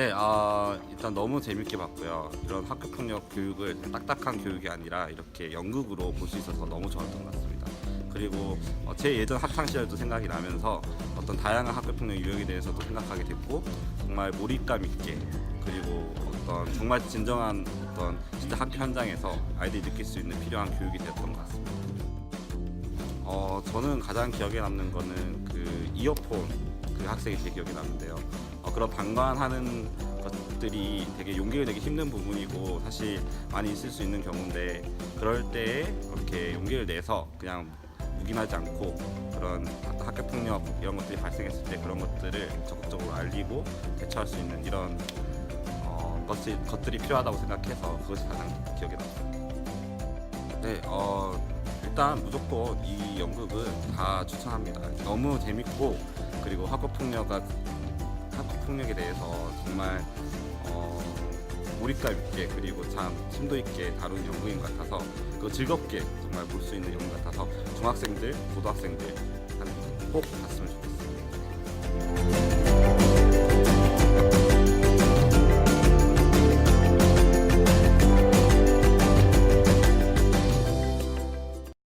네, 아, 일단 너무 재밌게 봤고요. 이런 학교 폭력 교육을 딱딱한 교육이 아니라 이렇게 연극으로 볼 수 있어서 너무 좋았던 것 같습니다. 그리고 어, 제 예전 학창 시절도 생각이 나면서 어떤 다양한 학교 폭력 유형에 대해서도 생각하게 됐고 정말 몰입감 있게 그리고 어떤 정말 진정한 어떤 진짜 학교 현장에서 아이들이 느낄 수 있는 필요한 교육이 되었던 것 같습니다. 어, 저는 가장 기억에 남는 거는 그 이어폰 그 학생이 제 기억에 남는데요. 어, 그런 방관하는 것들이 되게 용기를 내기 힘든 부분이고 사실 많이 있을 수 있는 경우인데 그럴 때에 이렇게 용기를 내서 그냥 묵인하지 않고 그런 학교 폭력 이런 것들이 발생했을 때 그런 것들을 적극적으로 알리고 대처할 수 있는 이런 어, 것이, 것들이 필요하다고 생각해서 그것이 가장 기억에 남습니다. 네, 어, 일단 무조건 이 연극은 다 추천합니다. 너무 재밌고 그리고 학교 폭력가 학교 폭력에 대해서 정말 어, 몰입감 있게 그리고 참 심도 있게 다룬 연극인 것 같아서 그 즐겁게 정말 볼 수 있는 연극 같아서 중학생들, 고등학생들 꼭 봤으면 좋겠습니다.